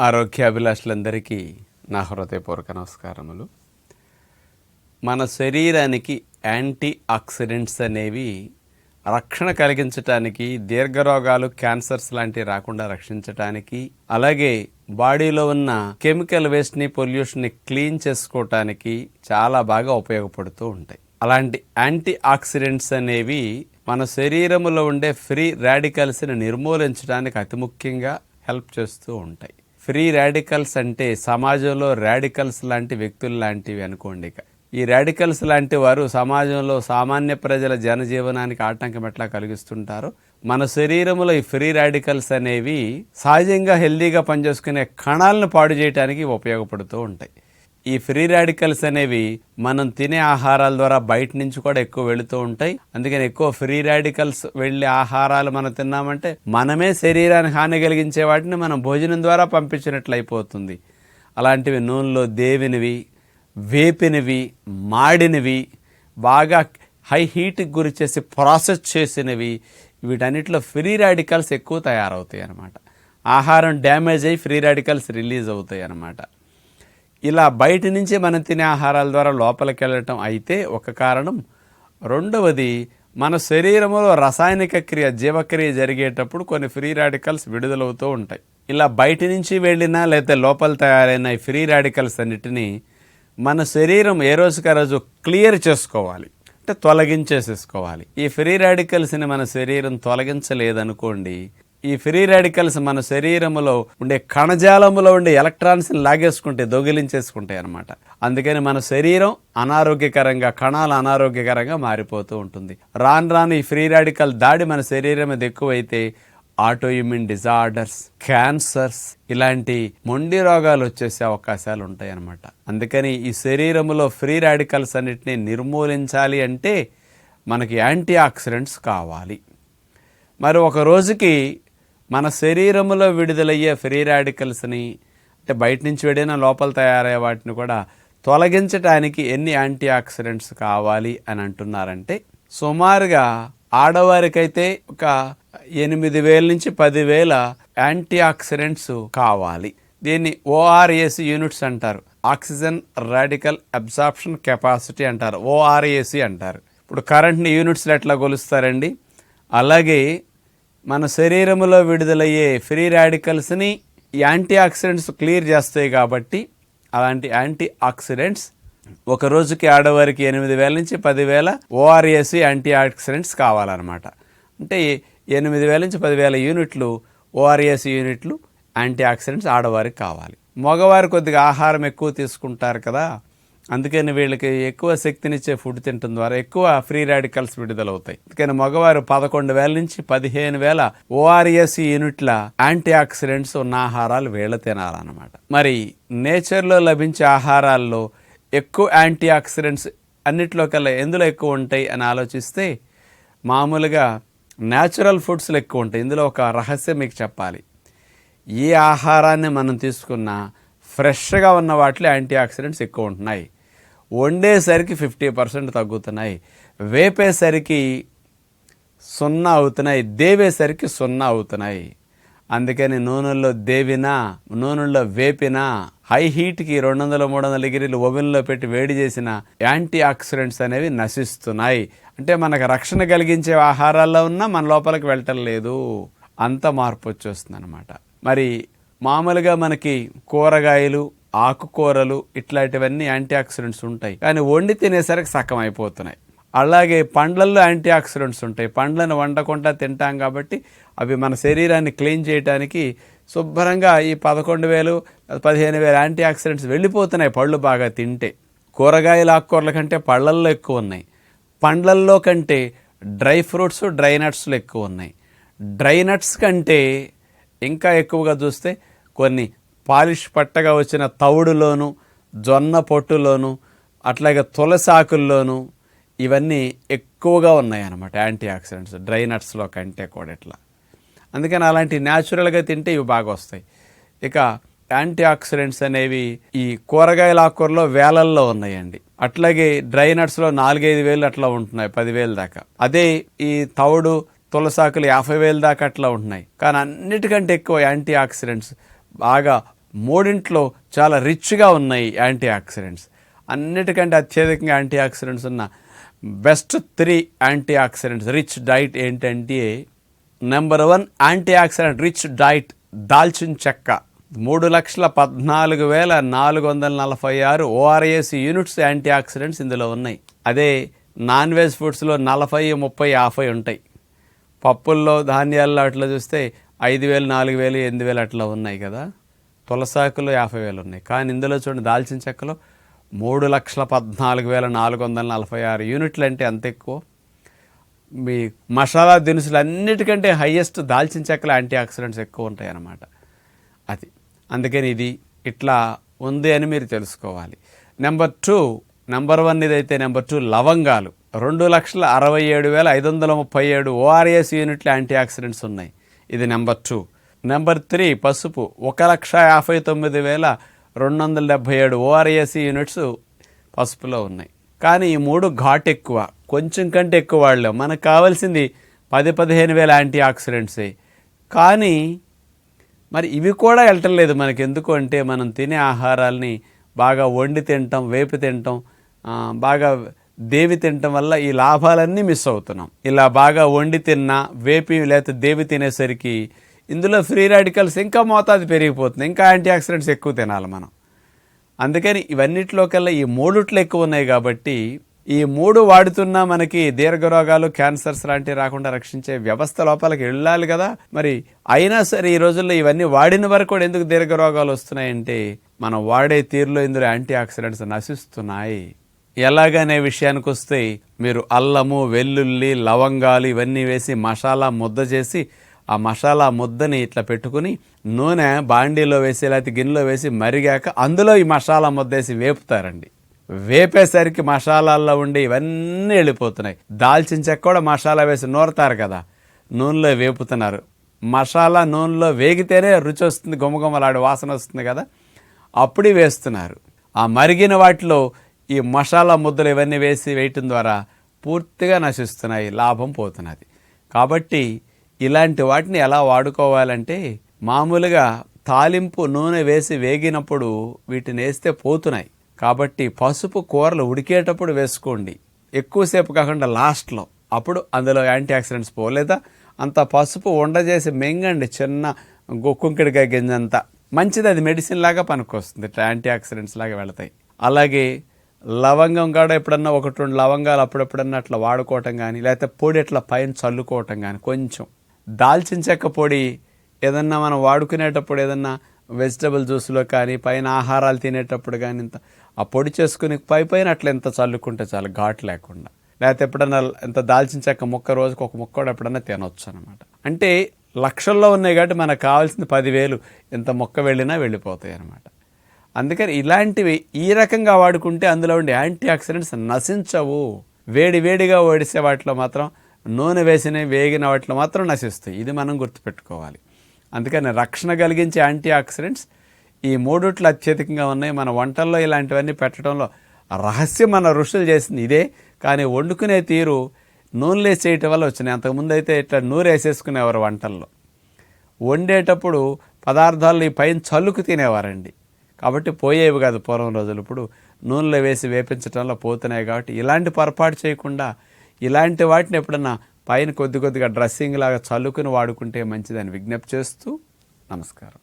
ఆరోగ్యాభిలాషులందరికీ నా హృదయపూర్వక నమస్కారములు. మన శరీరానికి యాంటీ ఆక్సిడెంట్స్ అనేవి రక్షణ కలిగించటానికి దీర్ఘరోగాలు క్యాన్సర్స్ లాంటివి రాకుండా రక్షించటానికి అలాగే బాడీలో ఉన్న కెమికల్ వేస్ట్ని పొల్యూషన్ని క్లీన్ చేసుకోవటానికి చాలా బాగా ఉపయోగపడుతూ ఉంటాయి. అలాంటి యాంటీ ఆక్సిడెంట్స్ అనేవి మన శరీరంలో ఉండే ఫ్రీ రాడికల్స్ని నిర్మూలించడానికి అతి ముఖ్యంగా హెల్ప్ చేస్తూ ఉంటాయి. ఫ్రీ రాడికల్స్ అంటే సమాజంలో రాడికల్స్ లాంటి వ్యక్తులు లాంటివి అనుకోండి ఈ రాడికల్స్ లాంటి వారు సమాజంలో సామాన్య ప్రజల జనజీవనానికి ఆటంకం ఎట్లా కలిగిస్తుంటారో? మన శరీరంలో ఈ ఫ్రీ రాడికల్స్ అనేవి సహజంగా హెల్దీగా పనిచేసుకునే కణాలను పాడు చేయడానికి ఉపయోగపడుతూ ఉంటాయి. ఈ ఫ్రీ రాడికల్స్ అనేవి మనం తినే ఆహారాల ద్వారా బయట నుంచి కూడా ఎక్కువ వెళుతూ ఉంటాయి. అందుకని ఎక్కువ ఫ్రీ రాడికల్స్ వెళ్ళే ఆహారాలు మనం తిన్నామంటే మనమే శరీరానికి హాని కలిగించే వాటిని మనం భోజనం ద్వారా పంపించినట్లు అయిపోతుంది. అలాంటివి నూనెలో దేవినివి వేపినవి మాడినవి బాగా హై హీట్కి గురి చేసి ప్రాసెస్ చేసినవి వీటన్నిటిలో ఫ్రీ రాడికల్స్ ఎక్కువ తయారవుతాయి అన్నమాట ఆహారం డ్యామేజ్ అయ్యి ఫ్రీ రాడికల్స్ రిలీజ్ అవుతాయి అన్నమాట ఇలా బయట నుంచి మనం తినే ఆహారాల ద్వారా లోపలికి వెళ్ళటం అయితే ఒక కారణం. రెండవది మన శరీరంలో రసాయనిక క్రియ జీవక్రియ జరిగేటప్పుడు కొన్ని ఫ్రీ రాడికల్స్ విడుదలవుతూ ఉంటాయి. ఇలా బయట నుంచి వెళ్ళినా లేకపోతే లోపల తయారైన ఈ ఫ్రీ రాడికల్స్ అన్నిటినీ మన శరీరం ఏ రోజుకి రోజు క్లియర్ చేసుకోవాలి అంటే తొలగించేసేసుకోవాలి. ఈ ఫ్రీ రాడికల్స్ని మన శరీరం తొలగించలేదనుకోండి ఈ ఫ్రీ రాడికల్స్ మన శరీరంలో ఉండే కణజాలంలో ఉండే ఎలక్ట్రాన్స్ని లాగేసుకుంటే దొగిలించేసుకుంటాయి అనమాట అందుకని మన శరీరం అనారోగ్యకరంగా కణాలు అనారోగ్యకరంగా మారిపోతూ ఉంటుంది. రాను రాను ఈ ఫ్రీ రాడికల్ దాడి మన శరీరం మీద ఎక్కువైతే ఆటోఇమ్యూన్ డిజార్డర్స్ క్యాన్సర్స్ ఇలాంటి మొండి రోగాలు వచ్చేసే అవకాశాలు ఉంటాయి అన్నమాట. అందుకని ఈ శరీరంలో ఫ్రీ రాడికల్స్ అన్నిటిని నిర్మూలించాలి అంటే మనకి యాంటీ ఆక్సిడెంట్స్ కావాలి. మరి ఒక రోజుకి మన శరీరంలో విడుదలయ్యే ఫ్రీ రాడికల్స్ని అంటే బయట నుంచి విడిన లోపల తయారయ్యే వాటిని కూడా తొలగించడానికి ఎన్ని యాంటీ ఆక్సిడెంట్స్ కావాలి అని అంటున్నారంటే సుమారుగా ఆడవారికైతే ఒక ఎనిమిది వేల నుంచి పదివేల యాంటీ ఆక్సిడెంట్స్ కావాలి. దీన్ని ఓఆర్ఏసి యూనిట్స్ అంటారు. ఆక్సిజన్ రాడికల్ అబ్జార్ప్షన్ కెపాసిటీ అంటారు. ఓఆర్ఏసి అంటారు. ఇప్పుడు కరెంట్ని యూనిట్స్లో ఎట్లా కొలుస్తారండి? అలాగే మన శరీరంలో విడుదలయ్యే ఫ్రీ రాడికల్స్ని యాంటీ ఆక్సిడెంట్స్ క్లియర్ చేస్తాయి కాబట్టి అలాంటి యాంటీ ఆక్సిడెంట్స్ ఒక రోజుకి ఆడవారికి ఎనిమిది వేల నుంచి పదివేల ఓఆర్ఎస్సి యాంటీ ఆక్సిడెంట్స్ కావాలన్నమాట. అంటే ఎనిమిది వేల నుంచి పదివేల యూనిట్లు ఓఆర్ఎస్ యూనిట్లు యాంటీ ఆక్సిడెంట్స్ ఆడవారికి కావాలి. మగవారు కొద్దిగా ఆహారం ఎక్కువ తీసుకుంటారు కదా అందుకని వీళ్ళకి ఎక్కువ శక్తినిచ్చే ఫుడ్ తినటం ద్వారా ఎక్కువ ఫ్రీ రాడికల్స్ విడుదలవుతాయి. అందుకని మగవారు పదకొండు వేల నుంచి పదిహేను వేల ఓఆర్ఎస్ యూనిట్ల యాంటీ ఆక్సిడెంట్స్ ఉన్న ఆహారాలు వీళ్ళ తినాలన్నమాట. మరి నేచర్లో లభించే ఆహారాల్లో ఎక్కువ యాంటీ ఆక్సిడెంట్స్ అన్నిట్లో కల్లా ఎందులో ఎక్కువ ఉంటాయి అని ఆలోచిస్తే మామూలుగా న్యాచురల్ ఫుడ్స్లో ఎక్కువ ఉంటాయి. ఇందులో ఒక రహస్యం మీకు చెప్పాలి. ఏ ఆహారాన్ని మనం తీసుకున్నా ఫ్రెష్గా ఉన్న వాటిలో యాంటీ ఆక్సిడెంట్స్ ఎక్కువ ఉంటున్నాయి. వండేసరికి ఫిఫ్టీ పర్సెంట్ తగ్గుతున్నాయి వేపేసరికి సున్నా అవుతున్నాయి దేవేసరికి సున్నా అవుతున్నాయి. అందుకని నూనెల్లో దేవినా నూనెల్లో వేపినా హై హీట్కి రెండు వందల మూడు వందల డిగ్రీలు ఓవెన్లో పెట్టి వేడి చేసిన యాంటీ ఆక్సిడెంట్స్ అనేవి నశిస్తున్నాయి. అంటే మనకు రక్షణ కలిగించే ఆహారాల్లో ఉన్నా మన లోపలికి వెళ్ళటం లేదు. అంత మార్పు వచ్చేస్తుంది అనమాట మరి మామూలుగా మనకి కూరగాయలు ఆకుకూరలు ఇట్లాంటివన్నీ యాంటీ ఆక్సిడెంట్స్ ఉంటాయి. కానీ వండి తినేసరికి సగం అయిపోతున్నాయి. అలాగే పండ్లల్లో యాంటీ ఆక్సిడెంట్స్ ఉంటాయి. పండ్లను వండకుండా తింటాం కాబట్టి అవి మన శరీరాన్ని క్లీన్ చేయడానికి శుభ్రంగా ఈ పదకొండు వేలు పదిహేను వేలు యాంటీ ఆక్సిడెంట్స్ వెళ్ళిపోతున్నాయి పళ్ళు బాగా తింటే. కూరగాయలు ఆకుకూరల కంటే పళ్ళల్లో ఎక్కువ ఉన్నాయి. పండ్లల్లో కంటే డ్రై ఫ్రూట్స్ డ్రై నట్స్లు ఎక్కువ ఉన్నాయి. డ్రై నట్స్ కంటే ఇంకా ఎక్కువగా చూస్తే కొన్ని పాలిష్ పట్టగా వచ్చిన తవుడులోను జొన్న పొట్టులోను అట్లాగే తులసి ఆకుల్లోను ఇవన్నీ ఎక్కువగా ఉన్నాయి అన్నమాట యాంటీ ఆక్సిడెంట్స్ డ్రై నట్స్లో కంటే కూడా ఇట్లా. అందుకని అలాంటి న్యాచురల్గా తింటే ఇవి బాగా వస్తాయి. ఇక యాంటీ ఆక్సిడెంట్స్ అనేవి ఈ కూరగాయల ఆకుకూరలో వేలల్లో ఉన్నాయండి. అట్లాగే డ్రై నట్స్లో నాలుగైదు వేలు అట్లా ఉంటున్నాయి పదివేలు దాకా. అదే ఈ తవుడు తులసాకులు యాభై వేలు దాకా అట్లా ఉంటున్నాయి. కానీ అన్నిటికంటే ఎక్కువ యాంటీ ఆక్సిడెంట్స్ బాగా మూడింట్లో చాలా రిచ్గా ఉన్నాయి యాంటీ ఆక్సిడెంట్స్ అన్నిటికంటే అత్యధికంగా యాంటీ ఆక్సిడెంట్స్ ఉన్న best three antioxidants rich diet ఏంటంటే number one antioxidant rich diet దాల్చిన చెక్క. మూడు లక్షల పద్నాలుగు వేల నాలుగు వందల నలభై ఆరు ఓఆర్ఎస్ యూనిట్స్ యాంటీ ఆక్సిడెంట్స్ ఇందులో ఉన్నాయి. అదే నాన్ వెజ్ ఫుడ్స్లో నలభై ముప్పై యాభై ఉంటాయి. పప్పుల్లో ధాన్యాల్లో అట్లా చూస్తే ఐదు వేలు నాలుగు వేలు ఎనిమిది వేలు అట్లా ఉన్నాయి కదా. తులసాకులో యాభై వేలు ఉన్నాయి. కానీ ఇందులో చూడండి దాల్చిన చెక్కలో మూడు లక్షల పద్నాలుగు వేల నాలుగు వందల నలభై ఆరు యూనిట్లు అంటే అంత ఎక్కువ. మీ మసాలా దినుసులు అన్నిటికంటే హయ్యెస్ట్ దాల్చిన చెక్కలు యాంటీ ఆక్సిడెంట్స్ ఎక్కువ ఉంటాయి అన్నమాట అది. అందుకని ఇది ఇట్లా ఉంది అని మీరు తెలుసుకోవాలి. నెంబర్ టూ నెంబర్ వన్ ఇదైతే నెంబర్ టూ లవంగాలు. రెండు లక్షల అరవై ఏడు వేల ఐదు వందల ముప్పై ఏడు ఓఆర్ఎస్ యూనిట్లు యాంటీ ఆక్సిడెంట్స్ ఉన్నాయి. ఇది నెంబర్ టూ. నెంబర్ త్రీ పసుపు. ఒక లక్ష యాభై తొమ్మిది వేల రెండు వందల డెబ్భై ఏడు ఓఆర్ఎస్ యూనిట్స్ పసుపులో ఉన్నాయి. కానీ ఈ మూడు ఘాట్ ఎక్కువ. కొంచెం కంటే ఎక్కువ వాళ్ళు. మనకు కావాల్సింది పది పదిహేను వేల యాంటీ ఆక్సిడెంట్సే. కానీ మరి ఇవి కూడా వెళ్ళటం లేదు మనకి. ఎందుకు అంటే మనం తినే ఆహారాల్ని బాగా వండి తింటాం వేపి తినటం బాగా దేవి తినటం వల్ల ఈ లాభాలన్నీ మిస్ అవుతున్నాం. ఇలా బాగా వండి తిన్నా వేపి లేకపోతే దేవి తినేసరికి ఇందులో ఫ్రీ రాడికల్స్ ఇంకా మోతాదు పెరిగిపోతుంది ఇంకా యాంటీ ఆక్సిడెంట్స్ ఎక్కువ తినాలి మనం. అందుకని ఇవన్నిట్లో కల్లా ఈ మూడుట్లు ఎక్కువ ఉన్నాయి కాబట్టి ఈ మూడు వాడుతున్నా మనకి దీర్ఘరోగాలు క్యాన్సర్స్ లాంటివి రాకుండా రక్షించే వ్యవస్థ లోపలికి వెళ్ళాలి కదా. మరి అయినా సరే ఈ రోజుల్లో ఇవన్నీ వాడిన వరకు కూడా ఎందుకు దీర్ఘ రోగాలు వస్తున్నాయంటే మనం వాడే తీరులో ఇందులో యాంటీ ఆక్సిడెంట్స్ నశిస్తున్నాయి. ఎలాగనే విషయానికి వస్తే మీరు అల్లము వెల్లుల్లి లవంగాలు ఇవన్నీ వేసి మసాలా ముద్ద చేసి ఆ మసాలా ముద్దని ఇట్లా పెట్టుకుని నూనె బాండీలో వేసి లేకపోతే గిన్నెలో వేసి మరిగాక అందులో ఈ మసాలా ముద్ద వేసి వేపుతారండి. వేపేసరికి మసాలాల్లో ఉండి ఇవన్నీ వెళ్ళిపోతున్నాయి. దాల్చిన చెక్క కూడా మసాలా వేసి నూరతారు కదా నూనెలో వేపుతున్నారు. మసాలా నూనెలో వేగితేనే రుచి వస్తుంది గుమగుమలాడి వాసన వస్తుంది కదా అప్పుడు వేస్తున్నారు. ఆ మరిగిన వాటిలో ఈ మసాలా ముద్దలు ఇవన్నీ వేసి వేయటం ద్వారా పూర్తిగా నశిస్తున్నాయి లాభం పోతున్నది. కాబట్టి ఇలాంటి వాటిని ఎలా వాడుకోవాలంటే మామూలుగా తాలింపు నూనె వేసి వేగినప్పుడు వీటిని వేస్తే పోతున్నాయి. కాబట్టి పసుపు కూరలు ఉడికేటప్పుడు వేసుకోండి. ఎక్కువసేపు కాకుండా లాస్ట్లో. అప్పుడు అందులో యాంటీ ఆక్సిడెంట్స్ పోలేదా? అంత పసుపు ఉండజేసి మెంగండి చిన్న కుంకిడికాయ గింజంతా. మంచిది అది మెడిసిన్ లాగా పనికొస్తుంది. ఇట్లా యాంటీ ఆక్సిడెంట్స్ లాగా వెళతాయి. అలాగే లవంగం కూడా ఎప్పుడన్నా ఒకటి రెండు లవంగాలు అప్పుడెప్పుడన్నా అట్లా వాడుకోవటం కానీ లేకపోతే పొడి అట్లా పైన చల్లుకోవటం కానీ కొంచెం దాల్చిన చెక్క పొడి ఏదన్నా మనం వాడుకునేటప్పుడు ఏదన్నా వెజిటబుల్ జ్యూస్లో కానీ పైన ఆహారాలు తినేటప్పుడు కానీ ఇంత ఆ పొడి చేసుకుని పై పైన అట్లా ఎంత చల్లుకుంటే చాలు ఘాటు లేకుండా. లేకపోతే ఎప్పుడన్నా ఇంత దాల్చిన చెక్క ముక్క రోజుకు ఒక ముక్క కూడా ఎప్పుడన్నా తినొచ్చు అనమాట అంటే లక్షల్లో ఉన్నాయి కాబట్టి మనకు కావాల్సింది పదివేలు. ఎంత మొక్క వెళ్ళినా వెళ్ళిపోతాయి అనమాట అందుకని ఇలాంటివి ఈ రకంగా వాడుకుంటే అందులో ఉండే యాంటీ ఆక్సిడెంట్స్ నశించవు. వేడి వేడిగా ఓడిసే వాటిలో మాత్రం నూనె వేసిన వేగిన వాటిలో మాత్రం నశిస్తాయి. ఇది మనం గుర్తుపెట్టుకోవాలి. అందుకని రక్షణ కలిగించే యాంటీ ఆక్సిడెంట్స్ ఈ మూడుట్లు అత్యధికంగా ఉన్నాయి. మన వంటల్లో ఇలాంటివన్నీ పెట్టడంలో రహస్యం మన ఋషులు చేసింది ఇదే. కానీ వండుకునే తీరు నూనెలు వేసేయటం చేయటం వల్ల వచ్చినాయి అంతకుముందు అయితే ఇట్లా నూనె వేసేసుకునేవారు వంటల్లో. వండేటప్పుడు పదార్థాలు ఈ పైన చల్లుకు తినేవారండి. కాబట్టి పోయేవి కాదు పూర్వం రోజులు. ఇప్పుడు నూనెలో వేసి వేపించడంలో పోతున్నాయి కాబట్టి ఇలాంటి పొరపాటు చేయకుండా ఇలాంటి వాటిని ఎప్పుడన్నా పైన కొద్ది కొద్దిగా డ్రెస్సింగ్ లాగా చల్లుకుని వాడుకుంటే మంచిదని విజ్ఞప్తి చేస్తూ నమస్కారం.